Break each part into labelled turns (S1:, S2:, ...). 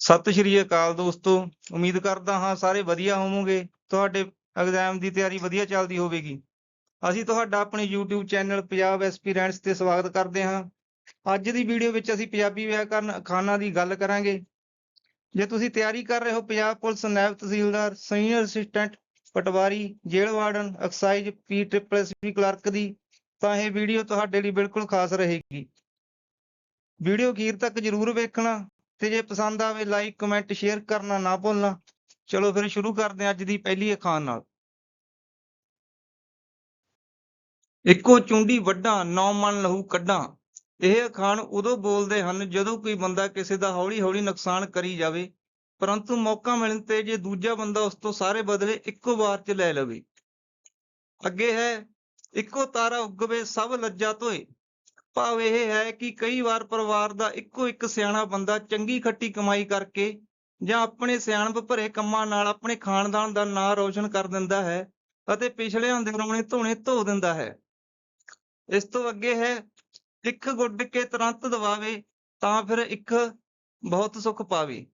S1: ਸਤਿ ਸ਼੍ਰੀ ਅਕਾਲ ਦੋਸਤੋ, ਉਮੀਦ ਕਰਦਾ ਹਾਂ ਸਾਰੇ ਵਧੀਆ ਹੋਵੋਗੇ, ਤੁਹਾਡੇ ਐਗਜ਼ਾਮ ਦੀ ਤਿਆਰੀ ਵਧੀਆ ਚੱਲਦੀ ਹੋਵੇਗੀ। ਅਸੀਂ ਤੁਹਾਡਾ ਆਪਣੇ YouTube ਚੈਨਲ ਪੰਜਾਬ ਐਸਪੀਰੈਂਟਸ ਤੇ ਸਵਾਗਤ ਕਰਦੇ ਹਾਂ। ਅੱਜ ਦੀ ਵੀਡੀਓ ਵਿੱਚ ਅਸੀਂ ਪੰਜਾਬੀ ਵਿਆਕਰਨ ਅਖਾਨਾਂ ਦੀ ਗੱਲ ਕਰਾਂਗੇ। ਜੇ ਤੁਸੀਂ ਤਿਆਰੀ ਕਰ ਰਹੇ ਹੋ, ਪੰਜਾਬ ਪੁਲਿਸ ਨਾਇਬ ਤਹਿਸੀਲਦਾਰ ਸੀਨੀਅਰ ਅਸਿਸਟੈਂਟ ਪਟਵਾਰੀ, jail warden, excise P triple S P clerk ਦੀ, ਤਾਂ ਇਹ ਵੀਡੀਓ ਤੁਹਾਡੇ ਲਈ ਬਿਲਕੁਲ ਖਾਸ ਰਹੇਗੀ। ਵੀਡੀਓ ਅਖੀਰ ਤੱਕ ਜ਼ਰੂਰ ਵੇਖਣਾ। ਤੇ ਜੇ ਪਸੰਦ ਆਵੇ ਲਾਈਕ ਕਮੈਂਟ ਸ਼ੇਅਰ ਕਰਨਾ ਨਾ ਭੁੱਲਣਾ। ਚਲੋ ਫਿਰ ਸ਼ੁਰੂ ਕਰਦੇ ਹਾਂ ਅੱਜ ਦੀ ਪਹਿਲੀ ਅਖਾਣ ਨਾਲ। ਇੱਕੋ ਚੁੰਡੀ ਵੱਡਾ, ਨੌ ਮਨ ਲਹੂ ਕੱਢਾਂ। ਇਹ ਅਖਾਣ ਉਦੋਂ ਬੋਲਦੇ ਹਨ ਜਦੋਂ ਕੋਈ ਬੰਦਾ ਕਿਸੇ ਦਾ ਹੌਲੀ-ਹੌਲੀ ਨੁਕਸਾਨ ਕਰੀ ਜਾਵੇ। ਪਰੰਤੂ ਮੌਕਾ ਮਿਲਣ ਤੇ ਜੇ ਦੂਜਾ ਬੰਦਾ ਉਸ ਤੋਂ ਸਾਰੇ ਬਦਲੇ ਇੱਕੋ ਵਾਰ 'ਚ ਲੈ ਲਵੇ। ਅੱਗੇ ਹੈ, ਇੱਕੋ ਤਾਰਾ ਉੱਗਵੇ ਸਭ ਲੱਜਾ ਧੋਏ। ਭਾਵ ਇਹ ਹੈ ਕਿ ਕਈ ਵਾਰ ਪਰਿਵਾਰ ਦਾ ਇੱਕੋ ਇੱਕ ਸਿਆਣਾ ਬੰਦਾ ਚੰਗੀ ਖੱਟੀ ਕਮਾਈ ਕਰਕੇ ਜਾਂ ਆਪਣੇ ਸਿਆਣਪ ਭਰੇ ਕੰਮਾਂ ਨਾਲ ਆਪਣੇ ਖਾਨਦਾਨ ਦਾ ਨਾਂ ਰੋਸ਼ਨ ਕਰ ਦਿੰਦਾ ਹੈ ਅਤੇ ਪਿਛਲਿਆਂ ਦੇ ਰੋਣੇ ਧੋਣੇ ਧੋ ਦਿੰਦਾ ਹੈ। ਇਸ ਤੋਂ ਅੱਗੇ ਹੈ, ਇੱਕ ਗੁੱਡ ਕੇ ਤੁਰੰਤ ਦਵਾਵੇ ਤਾਂ ਫਿਰ ਇੱਕ ਬਹੁਤ ਸੁਖ ਪਾਵੇ।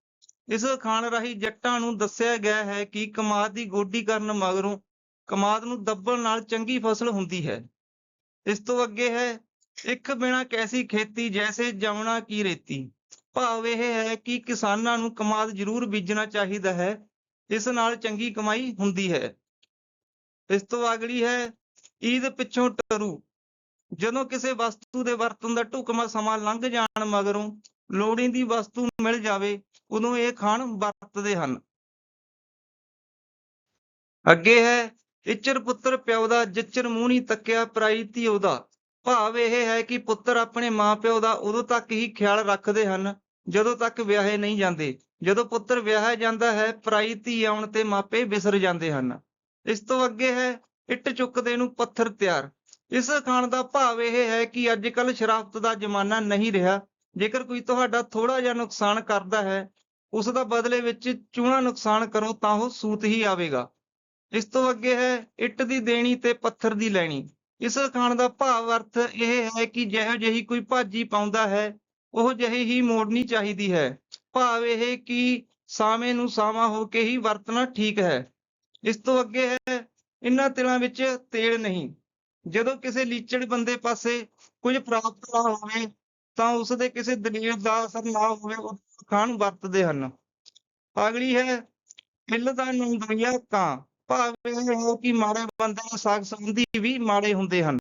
S1: ਇਸ ਖਾਨ ਰਾਹੀਂ ਜੱਟਾਂ ਨੂੰ ਦੱਸਿਆ ਗਿਆ ਹੈ ਕਿ ਕਮਾਦ ਦੀ ਗੋਡੀ ਕਰਨ ਮਗਰੋਂ ਕਮਾਦ ਨੂੰ ਦੱਬਣ ਨਾਲ ਚੰਗੀ ਫਸਲ ਹੁੰਦੀ ਹੈ। ਇਸ ਤੋਂ ਅੱਗੇ ਹੈ ਇੱਕ ਬਿਨਾ ਕੈਸੀ ਖੇਤੀ, ਜੈਸੇ ਜਮਣਾ ਕੀ ਰੇਤੀ? ਭਾਵ ਇਹ ਹੈ ਕਿ ਕਿਸਾਨਾਂ ਨੂੰ ਕਮਾਦ ਜ਼ਰੂਰ ਬੀਜਣਾ ਚਾਹੀਦਾ ਹੈ ਇਸ ਨਾਲ ਚੰਗੀ ਕਮਾਈ ਹੁੰਦੀ ਹੈ। ਇਸ ਤੋਂ ਅਗਲੀ ਹੈ, ਈਦ ਪਿੱਛੋਂ ਟਰੂ। ਜਦੋਂ ਕਿਸੇ ਵਸਤੂ ਦੇ ਵਰਤਣ ਦਾ ਢੁਕਮਾ ਸਮਾਂ ਲੰਘ ਜਾਣ ਮਗਰੋਂ ਲੋੜੀਂਦੀ ਵਸਤੂ ਮਿਲ ਜਾਵੇ, ਉਦੋਂ ਇਹ ਖਾਣ ਵਰਤਦੇ ਹਨ। ਅੱਗੇ ਹੈ, ਇੱਚਰ ਪੁੱਤਰ ਪਿਓ ਦਾ ਜਿੱਚਰ ਮੂੰਹ ਨਹੀਂ ਤੱਕਿਆ, ਪਰਾਈ ਧੀ ਉਹਦਾ ਭਾਵ ਇਹ ਹੈ ਕਿ ਪੁੱਤਰ ਆਪਣੇ ਮਾਪਿਓ ਦਾ ਉਦੋਂ ਤੱਕ ਹੀ ਖਿਆਲ ਰੱਖਦੇ ਹਨ, ਜਦੋਂ ਤੱਕ ਵਿਆਹੇ ਨਹੀਂ ਜਾਂਦੇ। ਜਦੋਂ ਪੁੱਤਰ ਵਿਆਹਿਆ ਜਾਂਦਾ ਹੈ, ਪਰਾਈ ਧੀ ਆਉਣ ਤੇ ਮਾਪੇ ਵਿਸਰ ਜਾਂਦੇ ਹਨ। ਇਸ ਤੋਂ ਅੱਗੇ ਹੈ, ਇੱਟ ਚੁੱਕਦੇ ਨੂੰ ਪੱਥਰ ਤਿਆਰ। ਇਸ ਖਾਣ ਦਾ ਭਾਵ ਇਹ ਹੈ ਕਿ ਅੱਜ ਕੱਲ ਸ਼ਰਾਫਤ ਦਾ ਜ਼ਮਾਨਾ ਨਹੀਂ ਰਿਹਾ। ਜੇਕਰ ਕੋਈ ਤੁਹਾਡਾ ਥੋੜਾ ਜਿਹਾ ਨੁਕਸਾਨ ਕਰਦਾ ਹੈ, ਉਸ ਦਾ ਬਦਲੇ ਵਿੱਚ ਚੂਣਾ ਨੁਕਸਾਨ ਕਰੋ ਤਾਂ ਉਹ ਸੂਤ ਹੀ ਆਵੇਗਾ। ਇਸ ਤੋਂ ਅੱਗੇ ਹੈ, ਇੱਟ ਦੀ ਦੇਣੀ ਤੇ ਪੱਥਰ ਦੀ ਲੈਣੀ। ਇਸ ਖਾਣ ਦਾ ਭਾਵ ਅਰਥ ਇਹ ਹੈ ਕਿ ਜਿਹੋ ਜਿਹੀ ਕੋਈ ਭਾਜੀ ਪਾਉਂਦਾ ਹੈ, ਉਹ ਜਿਹੀ ਹੀ ਮੋੜਨੀ ਚਾਹੀਦੀ ਹੈ। ਭਾਵ ਇਹ ਕਿ ਸਾਵੇਂ ਨੂੰ ਸਾਵਾਂ ਹੋ ਕੇ ਹੀ ਵਰਤਣਾ ਠੀਕ ਹੈ। ਇਸ ਤੋਂ ਅੱਗੇ ਹੈ, ਇਨ੍ਹਾਂ ਤਿਲਾਂ ਵਿੱਚ ਤੇਲ ਨਹੀਂ। ਜਦੋਂ ਕਿਸੇ ਲੀਚੜ ਬੰਦੇ ਪਾਸੇ ਕੁਝ ਪ੍ਰਾਪਤ ਨਾ ਹੋਵੇ, ਤਾਂ ਉਸ ਦੇ ਕਿਸੇ ਦਲੀਲ ਦਾ ਅਸਰ ਨਾ ਹੋਵੇ, ਉਹ ਖਾਣ ਵਰਤਦੇ ਹਨ। ਅਗਲੀ ਹੈ ਇੱਲ ਦਾ ਨੰਦਰੀਆ ਕਾਂ। ਭਾਵ ਇਹ ਹੈ ਕਿ ਮਾੜੇ ਬੰਦੇ ਦੇ ਸਾਗ ਸੰਬੰਧੀ ਵੀ ਮਾੜੇ ਹੁੰਦੇ ਹਨ।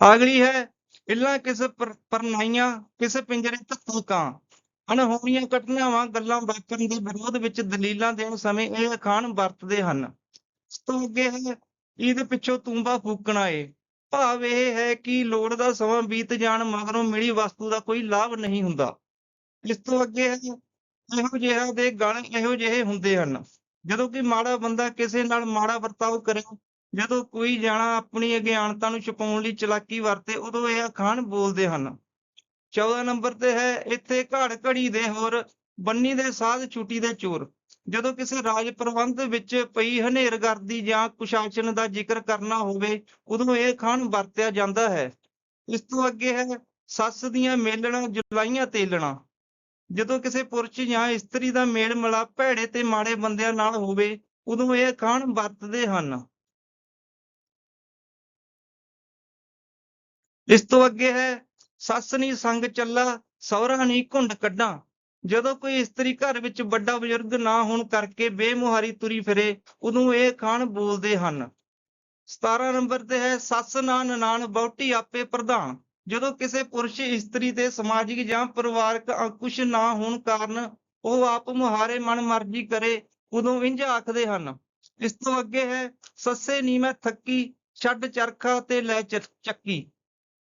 S1: ਅਗਲੀ ਹੈ ਇੱਲਾਂ ਕਿਸ ਪਰਨਾਈਆਂ, ਕਿਸ ਪਿੰਜਰੇ ਧੱਕੂ ਕਾਂ ਅਣਹੋਣੀਆਂ ਘਟਨਾਵਾਂ, ਗੱਲਾਂ ਵਾਪਰਨ ਦੇ ਵਿਰੋਧ ਵਿੱਚ ਦਲੀਲਾਂ ਦੇਣ ਸਮੇਂ ਇਹ ਅਖਾਣ ਵਰਤਦੇ ਹਨ। ਇਸ ਤੋਂ ਅੱਗੇ ਹੈ, ਇਹਦੇ ਪਿੱਛੋਂ ਤੂੰਬਾ ਫੂਕਣਾ ਏ। ਭਾਵ ਇਹ ਹੈ ਕਿ ਲੋੜ ਦਾ ਸਮਾਂ ਬੀਤ ਜਾਣ ਮਗਰੋਂ ਮਿਲੀ ਵਸਤੂ ਦਾ ਕੋਈ ਲਾਭ ਨਹੀਂ ਹੁੰਦਾ। ਇਸ ਤੋਂ ਅੱਗੇ ਹੈ ਇਹੋ ਜਿਹਾ ਦੇ ਗਣ ਇਹੋ ਜਿਹੇ ਹੁੰਦੇ ਹਨ। ਜਦੋਂ ਕਿ ਮਾੜਾ ਬੰਦਾ ਕਿਸੇ ਨਾਲ ਮਾੜਾ ਵਰਤਾਓ ਕਰੇ, ਜਦੋਂ ਕੋਈ ਜਾਣਾ ਆਪਣੀ ਅਗਿਆਨਤਾ ਨੂੰ ਛੁਪਾਉਣ ਲਈ ਚਲਾਕੀ ਵਰਤੇ, ਉਦੋਂ ਇਹ ਅਖਾਣ ਬੋਲਦੇ ਹਨ। 14 ਨੰਬਰ ਤੇ ਹੈ, ਇੱਥੇ ਘੜ ਘੜੀ ਦੇ ਹੋਰ, ਬੰਨੀ ਦੇ ਸਾਧ, ਛੁੱਟੀ ਦੇ ਚੋਰ। ਜਦੋਂ ਕਿਸੇ ਰਾਜ ਪ੍ਰਬੰਧ ਵਿੱਚ ਪਈ ਹਨੇਰਗਰਦੀ ਜਾਂ ਕੁਸ਼ਾਸਨ ਦਾ ਜ਼ਿਕਰ ਕਰਨਾ ਹੋਵੇ, ਉਦੋਂ ਇਹ ਖਾਨ ਵਰਤਿਆ ਜਾਂਦਾ ਹੈ। ਇਸ ਤੋਂ ਅੱਗੇ ਹੈ, ਸੱਸ ਦੀਆਂ ਮੇਲਣਾ, ਜੁਲਾਈਆਂ ਤੇਲਣਾ। ਜਦੋਂ ਕਿਸੇ ਪੁਰਸ਼ ਜਾਂ ਇਸਤਰੀ ਦਾ ਮੇਲ ਮਿਲਾਪ ਭੈੜੇ ਤੇ ਮਾੜੇ ਬੰਦਿਆਂ ਨਾਲ ਹੋਵੇ, ਉਦੋਂ ਇਹ ਖਾਨ ਵਰਤਦੇ ਹਨ। ਇਸ ਤੋਂ ਅੱਗੇ ਹੈ, ਸੱਸ ਨੀ ਸੰਗ ਚੱਲਾ, ਸਹੁਰਾ ਨੀ ਘੁੰਡ ਕੱਢਾਂ। ਜਦੋਂ ਕੋਈ ਇਸਤਰੀ ਘਰ ਵਿੱਚ ਵੱਡਾ ਬਜ਼ੁਰਗ ਨਾ ਹੋਣ ਕਰਕੇ ਬੇਮੁਹਾਰੀ ਤੁਰੀ ਫਿਰੇ, ਉਦੋਂ ਇਹ ਖਾਣ ਬੋਲਦੇ ਹਨ। 17 ਨੰਬਰ ਤੇ ਹੈ, ਸੱਸ ਨਾ ਨਨਾਣ ਬਹੁਟੀ ਆਪੇ ਪ੍ਰਧਾਨ। ਜਦੋਂ ਕਿਸੇ ਪੁਰਸ਼ ਇਸਤਰੀ ਤੇ ਸਮਾਜਿਕ ਜਾਂ ਪਰਿਵਾਰਕ ਅੰਕੁਸ਼ ਨਾ ਹੋਣ ਕਾਰਨ ਉਹ ਆਪ ਮੁਹਾਰੇ ਮਨ ਮਰਜ਼ੀ ਕਰੇ, ਉਦੋਂ ਇੰਜ ਆਖਦੇ ਹਨ, ਇਸ ਤੋਂ ਅੱਗੇ ਹੈ, ਸੱਸੇ ਨੀ ਮੈਂ ਥੱਕੀ, ਛੱਡ ਚਰਖਾ ਤੇ ਲੈ ਚੱਕੀ।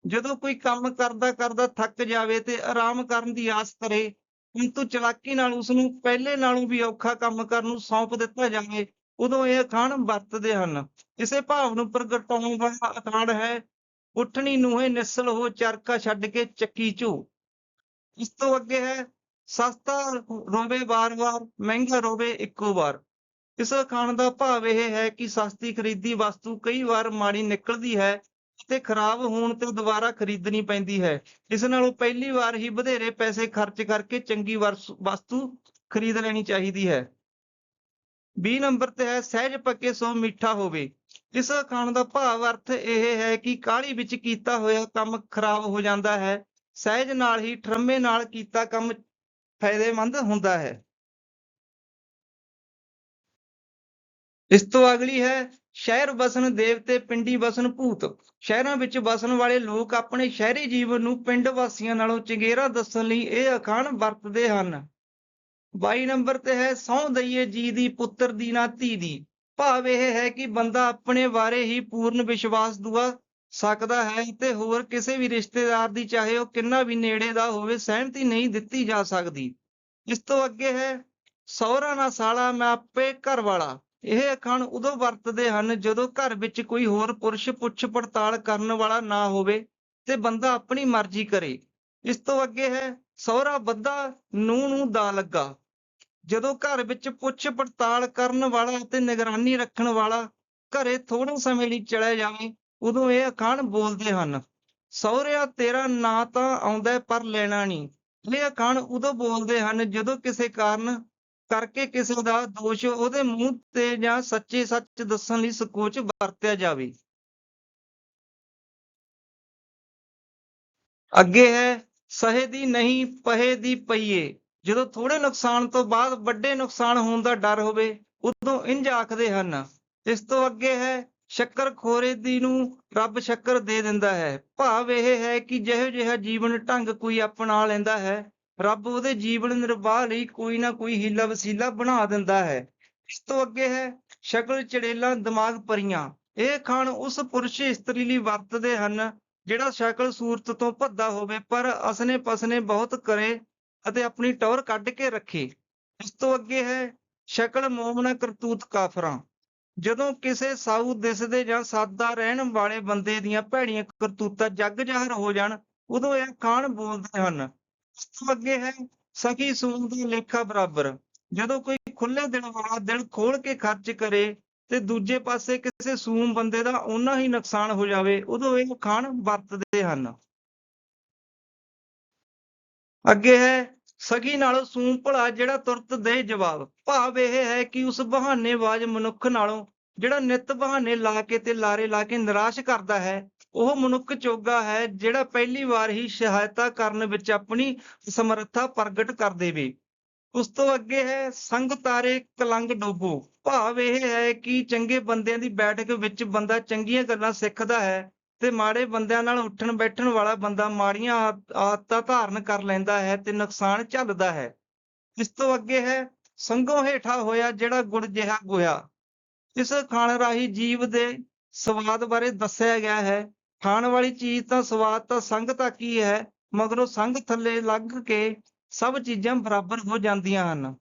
S1: ਜਦੋਂ ਕੋਈ ਕੰਮ ਕਰਦਾ ਕਰਦਾ ਥੱਕ ਜਾਵੇ ਤੇ ਆਰਾਮ ਕਰਨ ਦੀ ਆਸ ਕਰੇ ਕਿੰਤੂ ਚਲਾਕੀ ਨਾਲ ਉਸ ਨੂੰ ਪਹਿਲੇ ਨਾਲੋਂ ਵੀ ਔਖਾ ਕੰਮ ਕਰਨ ਨੂੰ ਸੌਂਪ ਦਿੱਤਾ ਜਾਵੇ, ਉਦੋਂ ਇਹ ਅਖਾਣ ਵਰਤਦੇ ਹਨ। ਇਸੇ ਭਾਵ ਨੂੰ ਪ੍ਰਗਟਾਉਣ ਵਾਲਾ ਅਖਾਣ ਹੈ ਉੱਠਣੀ ਨੂੰਹੇ ਨਿਸਲ ਹੋ ਚਰਖਾ ਛੱਡ ਕੇ ਚੱਕੀ ਝੂ। ਇਸ ਤੋਂ ਅੱਗੇ ਹੈ, ਸਸਤਾ ਰੋਵੇ ਵਾਰ-ਵਾਰ ਮਹਿੰਗਾ ਰੋਵੇ ਇੱਕੋ ਵਾਰ। ਇਸ ਅਖਾਣ ਦਾ ਭਾਵ ਇਹ ਹੈ ਕਿ ਸਸਤੀ ਖਰੀਦੀ ਵਸਤੂ ਕਈ ਵਾਰ ਮਾੜੀ ਨਿਕਲਦੀ ਹੈ ਤੇ ਖਰਾਬ ਹੋਣ ਤੇ ਦੁਬਾਰਾ ਖਰੀਦਣੀ ਪੈਂਦੀ ਹੈ। ਇਸ ਨਾਲੋਂ ਪਹਿਲੀ ਵਾਰ ਹੀ ਵਧੇਰੇ ਪੈਸੇ ਖਰਚ ਕਰਕੇ ਚੰਗੀ ਵਰਸ- ਵਸਤੂ ਖਰੀਦ ਲੈਣੀ ਚਾਹੀਦੀ ਹੈ। 20 ਨੰਬਰ ਤੇ ਹੈ, ਸਹਿਜ ਪੱਕੇ ਸੋ ਮਿੱਠਾ ਹੋਵੇ। ਇਸ ਅਖਾਣ ਦਾ ਭਾਵ ਅਰਥ ਇਹ ਹੈ ਕਿ ਕਾਹਲੀ ਵਿੱਚ ਕੀਤਾ ਹੋਇਆ ਕੰਮ ਖਰਾਬ ਹੋ ਜਾਂਦਾ ਹੈ। ਸਹਿਜ ਨਾਲ ਹੀ ਠਰਮੇ ਨਾਲ ਕੀਤਾ ਕੰਮ ਫਾਇਦੇਮੰਦ ਹੁੰਦਾ ਹੈ। ਇਸ ਤੋਂ ਅਗਲੀ ਹੈ, ਸ਼ਹਿਰ ਬਸਨ ਦੇਵਤੇ ਪਿੰਡੀ ਵਸਣ ਭੂਤ। ਸ਼ਹਿਰਾਂ ਵਿੱਚ ਵਸਣ ਵਾਲੇ ਲੋਕ ਆਪਣੇ ਸ਼ਹਿਰੀ ਜੀਵਨ ਨੂੰ ਪਿੰਡ ਵਾਸੀਆਂ ਨਾਲੋਂ ਚੰਗੇਰਾ ਦੱਸਣ ਲਈ ਇਹ ਅਖਾਣ ਵਰਤਦੇ ਹਨ। 22 ਨੰਬਰ ਤੇ ਹੈ, ਸਹੁੰ ਦਈਏ ਜੀ ਦੀ, ਪੁੱਤਰ ਦੀ ਨਾ ਧੀ ਦੀ। ਭਾਵ ਇਹ ਹੈ ਕਿ ਬੰਦਾ ਆਪਣੇ ਬਾਰੇ ਹੀ ਪੂਰਨ ਵਿਸ਼ਵਾਸ ਦੁਆ ਸਕਦਾ ਹੈ ਤੇ ਹੋਰ ਕਿਸੇ ਵੀ ਰਿਸ਼ਤੇਦਾਰ ਦੀ, ਚਾਹੇ ਉਹ ਕਿੰਨਾ ਵੀ ਨੇੜੇ ਦਾ ਹੋਵੇ, ਸਹਿਮਤੀ ਨਹੀਂ ਦਿੱਤੀ ਜਾ ਸਕਦੀ। ਇਸ ਤੋਂ ਅੱਗੇ ਹੈ, ਸਹੁਰਾ ਨਾ ਸਾਲਾ, ਮੈਂ ਆਪੇ ਘਰ ਵਾਲਾ ਇਹ ਅਖਾਣ ਉਦੋਂ ਵਰਤਦੇ ਹਨ ਜਦੋਂ ਘਰ ਵਿੱਚ ਕੋਈ ਹੋਰ ਪੁਰਸ਼ ਪੁੱਛ ਪੜਤਾਲ ਕਰਨ ਵਾਲਾ ਨਾ ਹੋਵੇ ਤੇ ਬੰਦਾ ਆਪਣੀ ਮਰਜ਼ੀ ਕਰੇ। ਇਸ ਤੋਂ ਅੱਗੇ ਹੈ, ਸਹੁਰਾ ਬੱਧਾ ਨੂੰ ਨੂੰ ਦਾ ਲੱਗਾ। ਜਦੋਂ ਘਰ ਵਿੱਚ ਪੁੱਛ ਪੜਤਾਲ ਕਰਨ ਵਾਲਾ ਅਤੇ ਨਿਗਰਾਨੀ ਰੱਖਣ ਵਾਲਾ ਘਰੇ ਥੋੜੇ ਸਮੇਂ ਲਈ ਚਲਾ ਜਾਵੇ, ਉਦੋਂ ਇਹ ਅਖਾਣ ਬੋਲਦੇ ਹਨ, ਸਹੁਰਿਆ, ਤੇਰਾ ਨਾਂ ਤਾਂ ਆਉਂਦਾ ਪਰ ਲੈਣਾ ਨਹੀਂ। ਇਹ ਅਖਾਣ ਉਦੋਂ ਬੋਲਦੇ ਹਨ ਜਦੋਂ ਕਿਸੇ ਕਾਰਨ ਕਰਕੇ ਕਿਸੇ ਦਾ ਦੋਸ਼ ਉਹਦੇ ਮੂੰਹ ਤੇ ਜਾਂ ਸੱਚੇ ਸੱਚ ਦੱਸਣ ਲਈ ਸੰਕੋਚ ਵਰਤਿਆ ਜਾਵੇ। ਅੱਗੇ ਹੈ, ਸਹੇ ਦੀ ਨਹੀਂ, ਪਹੇ ਦੀ ਪਈਏ। ਜਦੋਂ ਥੋੜੇ ਨੁਕਸਾਨ ਤੋਂ ਬਾਅਦ ਵੱਡੇ ਨੁਕਸਾਨ ਹੋਣ ਦਾ ਡਰ ਹੋਵੇ, ਉਦੋਂ ਇੰਜ ਆਖਦੇ ਹਨ, ਇਸ ਤੋਂ ਅੱਗੇ ਹੈ, ਸ਼ੱਕਰ ਖੋਰੇ ਦੀ ਨੂੰ ਰੱਬ ਸ਼ੱਕਰ ਦੇ ਦਿੰਦਾ ਹੈ। ਭਾਵ ਇਹ ਹੈ ਕਿ ਜਿਹੋ ਜਿਹਾ ਜੀਵਨ ਢੰਗ ਕੋਈ ਅਪਣਾ ਲੈਂਦਾ ਹੈ, ਰੱਬ ਉਹਦੇ ਜੀਵਨ ਨਿਰਵਾਹ ਲਈ ਕੋਈ ਨਾ ਕੋਈ ਹੀਲਾ ਵਸੀਲਾ ਬਣਾ ਦਿੰਦਾ ਹੈ। ਇਸ ਤੋਂ ਅੱਗੇ ਹੈ, ਸ਼ਕਲ ਚੜੇਲਾ ਦਿਮਾਗ ਪਰੀਆਂ। ਇਹ ਖਾਣ ਉਸ ਪੁਰਸ਼ ਇਸਤਰੀ ਲਈ ਵਰਤਦੇ ਹਨ, ਜਿਹੜਾ ਸ਼ਕਲ ਸੂਰਤ ਤੋਂ ਭੱਦਾ ਹੋਵੇ, ਪਰ ਅਸਨੇ ਪਸਨੇ ਬਹੁਤ ਕਰੇ ਅਤੇ ਆਪਣੀ ਟੌਰ ਕੱਢ ਕੇ ਰੱਖੇ। ਇਸ ਤੋਂ ਅੱਗੇ ਹੈ ਸ਼ਕਲ ਮੋਮਨਾ ਕਰਤੂਤ ਕਾਫਰਾਂ। ਜਦੋਂ ਕਿਸੇ ਸਾਊ ਦਿਸਦੇ ਜਾਂ ਸਾਦਾ ਰਹਿਣ ਵਾਲੇ ਬੰਦੇ ਦੀਆਂ ਭੈੜੀਆਂ ਕਰਤੂਤਾਂ ਜੱਗ ਜ਼ਾਹਰ ਹੋ ਜਾਣ, ਉਦੋਂ ਇਹ ਖਾਨ ਬੋਲਦੇ ਹਨ। ਇਸ ਤੋਂ ਅੱਗੇ ਹੈ ਸਖੀ ਸੂਲ ਦੀ ਲੇਖਾ ਬਰਾਬਰ। ਜਦੋਂ ਕੋਈ ਖੁੱਲੇ ਦਿਲ ਵਾਲਾ ਦਿਲ ਖੋਲ ਕੇ ਖਰਚ ਕਰੇ ਤੇ ਦੂਜੇ ਪਾਸੇ ਕਿਸੇ ਸੂਮ ਬੰਦੇ ਦਾ ਓਨਾ ਹੀ ਨੁਕਸਾਨ ਹੋ ਜਾਵੇ, ਉਦੋਂ ਇਹ ਖਾਨ ਵਰਤਦੇ ਹਨ। ਅੱਗੇ ਹੈ, ਸਗੀ ਨਾਲੋਂ ਸੂਮ ਭਲਾ ਜਿਹੜਾ ਤੁਰਤ ਦੇ ਜਵਾਬ। ਭਾਵ ਇਹ ਹੈ ਕਿ ਉਸ ਬਹਾਨੇਬਾਜ਼ ਮਨੁੱਖ ਨਾਲੋਂ, ਜਿਹੜਾ ਨਿਤ ਬਹਾਨੇ ਲਾ ਕੇ ਤੇ ਲਾਰੇ ਲਾ ਕੇ ਨਿਰਾਸ਼ ਕਰਦਾ ਹੈ, ਉਹ ਮਨੁੱਖ ਚੋਗਾ ਹੈ, ਜਿਹੜਾ ਪਹਿਲੀ ਵਾਰ ਹੀ ਸਹਾਇਤਾ ਕਰਨ ਵਿੱਚ ਆਪਣੀ ਸਮਰੱਥਾ ਪ੍ਰਗਟ ਕਰ ਦੇਵੇ। ਉਸ ਤੋਂ ਅੱਗੇ ਹੈ, ਸੰਗ ਤਾਰੇ ਕਲੰਗ ਡੋਬੋ ਭਾਵ ਇਹ ਹੈ ਕਿ ਚੰਗੇ ਬੰਦਿਆਂ ਦੀ ਬੈਠਕ ਵਿੱਚ ਬੰਦਾ ਚੰਗੀਆਂ ਗੱਲਾਂ ਸਿੱਖਦਾ ਹੈ ਤੇ ਮਾੜੇ ਬੰਦਿਆਂ ਨਾਲ ਉੱਠਣ ਬੈਠਣ ਵਾਲਾ ਬੰਦਾ ਮਾੜੀਆਂ ਆਦ- ਆਦਤਾਂ ਧਾਰਨ ਕਰ ਲੈਂਦਾ ਹੈ ਤੇ ਨੁਕਸਾਨ ਝੱਲਦਾ ਹੈ। ਇਸ ਤੋਂ ਅੱਗੇ ਹੈ, ਸੰਗੋਂ ਹੇਠਾਂ ਹੋਇਆ ਜਿਹੜਾ ਗੁੜ ਜਿਹਾ ਗੋਇਆ। ਇਸ ਖਾਣ ਰਾਹੀਂ ਜੀਵ ਦੇ ਸਵਾਦ ਬਾਰੇ ਦੱਸਿਆ ਗਿਆ ਹੈ। ਖਾਣ ਵਾਲੀ ਚੀਜ਼ ਤਾਂ ਸਵਾਦ ਤਾਂ ਸੰਗ ਤੱਕ ਹੀ ਹੈ, ਮਗਰੋਂ ਸੰਗ ਥੱਲੇ ਲੱਗ ਕੇ ਸਭ ਚੀਜ਼ਾਂ ਬਰਾਬਰ ਹੋ ਜਾਂਦੀਆਂ ਹਨ।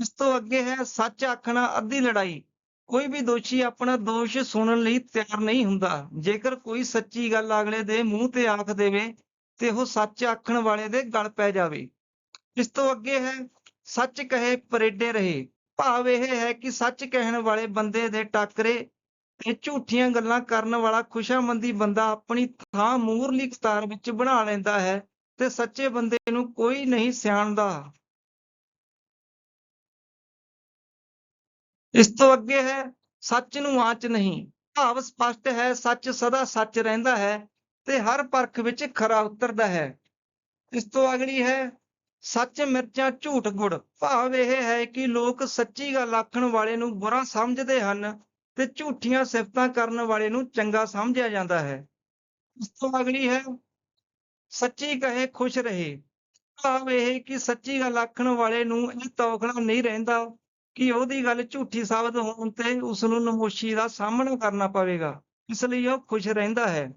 S1: ਇਸ ਤੋਂ ਅੱਗੇ ਹੈ, ਸੱਚ ਆਖਣਾ ਅੱਧੀ ਲੜਾਈ। ਕੋਈ ਵੀ ਦੋਸ਼ੀ ਆਪਣਾ ਦੋਸ਼ ਸੁਣਨ ਲਈ ਤਿਆਰ ਨਹੀਂ ਹੁੰਦਾ। ਜੇਕਰ ਕੋਈ ਸੱਚੀ ਗੱਲ ਅਗਲੇ ਦੇ ਮੂੰਹ ਤੇ ਆਖ ਦੇਵੇ ਤੇ ਉਹ ਸੱਚ ਆਖਣ ਵਾਲੇ ਦੇ ਗਲ ਪੈ ਜਾਵੇ। ਇਸ ਤੋਂ ਅੱਗੇ ਹੈ, ਸੱਚ ਕਹੇ ਪਰੇਡੇ ਰਹੇ। ਭਾਵ ਇਹ ਹੈ ਕਿ ਸੱਚ ਕਹਿਣ ਵਾਲੇ ਬੰਦੇ ਦੇ ਟੱਕਰੇ ਤੇ ਝੂਠੀਆਂ ਗੱਲਾਂ ਕਰਨ ਵਾਲਾ ਖੁਸ਼ਾਮੰਦੀ ਬੰਦਾ ਆਪਣੀ ਥਾਂ ਮੂਰਲੀ ਕਤਾਰ ਵਿੱਚ ਬਣਾ ਲੈਂਦਾ ਹੈ ਤੇ ਸੱਚੇ ਬੰਦੇ ਨੂੰ ਕੋਈ ਨਹੀਂ ਸਿਆਣਦਾ। ਇਸ ਤੋਂ ਅੱਗੇ ਹੈ, ਸੱਚ ਨੂੰ ਆਂਚ ਨਹੀਂ। ਭਾਵ ਸਪਸ਼ਟ ਹੈ, ਸੱਚ ਸਦਾ ਸੱਚ ਰਹਿੰਦਾ ਹੈ ਤੇ ਹਰ ਪਰਖ ਵਿੱਚ ਖਰਾ ਉਤਰਦਾ ਹੈ। ਇਸ ਤੋਂ ਅਗਲੀ ਹੈ, ਸੱਚ ਮਿਰਚਾਂ ਝੂਠ ਗੁੜ। ਭਾਵ ਇਹ ਹੈ ਕਿ ਲੋਕ ਸੱਚੀ ਗੱਲ ਆਖਣ ਵਾਲੇ ਨੂੰ ਬੁਰਾ ਸਮਝਦੇ ਹਨ ਤੇ ਝੂਠੀਆਂ ਸਿਫਤਾਂ ਕਰਨ ਵਾਲੇ ਨੂੰ ਚੰਗਾ ਸਮਝਿਆ ਜਾਂਦਾ ਹੈ। ਇਸ ਤੋਂ ਅਗਲੀ ਹੈ, ਸੱਚੀ ਕਹੇ ਖੁਸ਼ ਰਹੇ। ਭਾਵ ਇਹ ਕਿ ਸੱਚੀ ਗੱਲ ਆਖਣ ਵਾਲੇ ਨੂੰ ਇਹ ਤੌਖਲਾ ਨਹੀਂ ਰਹਿੰਦਾ। ਕਿ ਉਹਦੀ ਗੱਲ ਝੂਠੀ ਸਾਬਤ ਹੋਣ ਤੇ ਉਸ ਨੂੰ ਨਮੋਸ਼ੀ ਦਾ ਸਾਹਮਣਾ ਕਰਨਾ ਪਵੇਗਾ। ਇਸ ਲਈ ਉਹ ਖੁਸ਼ ਰਹਿੰਦਾ ਹੈ।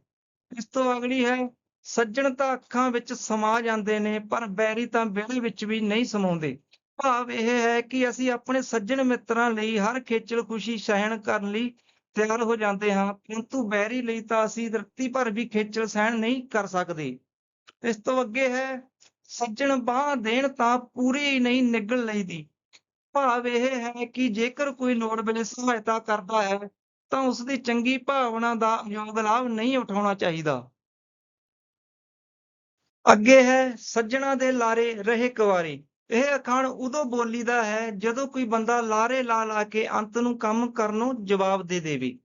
S1: ਇਸ ਤੋਂ ਅਗਲੀ ਹੈ, ਸੱਜਣ ਤਾਂ ਅੱਖਾਂ ਵਿੱਚ ਸਮਾ ਜਾਂਦੇ ਨੇ, ਪਰ ਬੈਰੀ ਤਾਂ ਵਿਹੜੇ ਵਿੱਚ ਵੀ ਨਹੀਂ ਸਮਾਉਂਦੇ। ਭਾਵ ਇਹ ਹੈ ਕਿ ਅਸੀਂ ਆਪਣੇ ਸੱਜਣ ਮਿੱਤਰਾਂ ਲਈ ਹਰ ਖੇਚਲ ਖੁਸ਼ੀ ਸਹਿਣ ਕਰਨ ਲਈ ਤਿਆਰ ਹੋ ਜਾਂਦੇ ਹਾਂ ਕਿੰਤੂ ਬੈਰੀ ਲਈ ਤਾਂ ਅਸੀਂ ਧਰਤੀ ਭਰ ਵੀ ਖੇਚਲ ਸਹਿਣ ਨਹੀਂ ਕਰ ਸਕਦੇ। ਇਸ ਤੋਂ ਅੱਗੇ ਹੈ, ਸੱਜਣ ਬਾਹ ਦੇਣ ਤਾਂ ਪੂਰੀ ਨਹੀਂ ਨਿਗਲ ਲਈਦੀ। ਭਾਵ ਇਹ ਹੈ ਕਿ ਜੇਕਰ ਕੋਈ ਲੋੜ ਵੇਲੇ ਸਹਾਇਤਾ ਕਰਦਾ ਹੈ, ਤਾਂ ਉਸ ਦੀ ਚੰਗੀ ਭਾਵਨਾ ਦਾ ਯੋਗ ਲਾਭ ਨਹੀਂ ਉਠਾਉਣਾ ਚਾਹੀਦਾ। ਅੱਗੇ ਹੈ ਸੱਜਣਾ ਦੇ ਲਾਰੇ ਰਹੇ ਕੁਆਰੇ ਇਹ ਅਖਾਣ ਉਦੋਂ ਬੋਲੀ ਦਾ ਹੈ ਜਦੋਂ ਕੋਈ ਬੰਦਾ ਲਾਰੇ ਲਾ ਲਾ ਕੇ ਅੰਤ ਨੂੰ ਕੰਮ ਕਰਨੋਂ ਜਵਾਬ ਦੇ ਦੇਵੇ।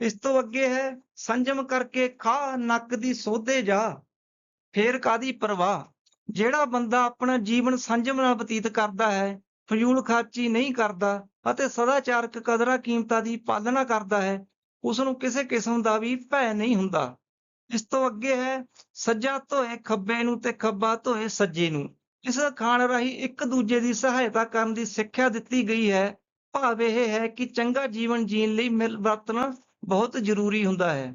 S1: ਇਸ ਤੋਂ ਅੱਗੇ ਹੈ ਸੰਜਮ ਕਰਕੇ ਖਾ ਨੱਕ ਦੀ ਸੋਧੇ ਜਾ, ਫੇਰ ਕਾਦੀ ਪਰਵਾਹ। ਜਿਹੜਾ ਬੰਦਾ ਆਪਣਾ ਜੀਵਨ ਸੰਜਮ ਨਾਲ ਬਤੀਤ ਕਰਦਾ ਹੈ ਫਜ਼ੂਲ ਖਰਚੀ ਨਹੀਂ ਕਰਦਾ ਅਤੇ ਸਦਾਚਾਰਕ ਕਦਰਾਂ ਕੀਮਤਾਂ ਦੀ ਪਾਲਣਾ ਕਰਦਾ ਹੈ ਉਸ ਨੂੰ ਕਿਸੇ ਕਿਸਮ ਦਾ ਵੀ ਭੈ ਨਹੀਂ ਹੁੰਦਾ। ਇਸ ਤੋਂ ਅੱਗੇ ਹੈ, ਸੱਜਾ ਧੋਏ ਖੱਬੇ ਨੂੰ ਤੇ ਖੱਬਾ ਧੋਏ ਸੱਜੇ ਨੂੰ। ਇਸ ਖਾਣ ਰਾਹੀਂ ਇੱਕ ਦੂਜੇ ਦੀ ਸਹਾਇਤਾ ਕਰਨ ਦੀ ਸਿੱਖਿਆ ਦਿੱਤੀ ਗਈ ਹੈ। ਭਾਵ ਇਹ ਹੈ ਕਿ ਚੰਗਾ ਜੀਵਨ ਜੀਣ ਲਈ ਮਿਲ ਵਰਤਣਾ ਬਹੁਤ ਜ਼ਰੂਰੀ ਹੁੰਦਾ ਹੈ।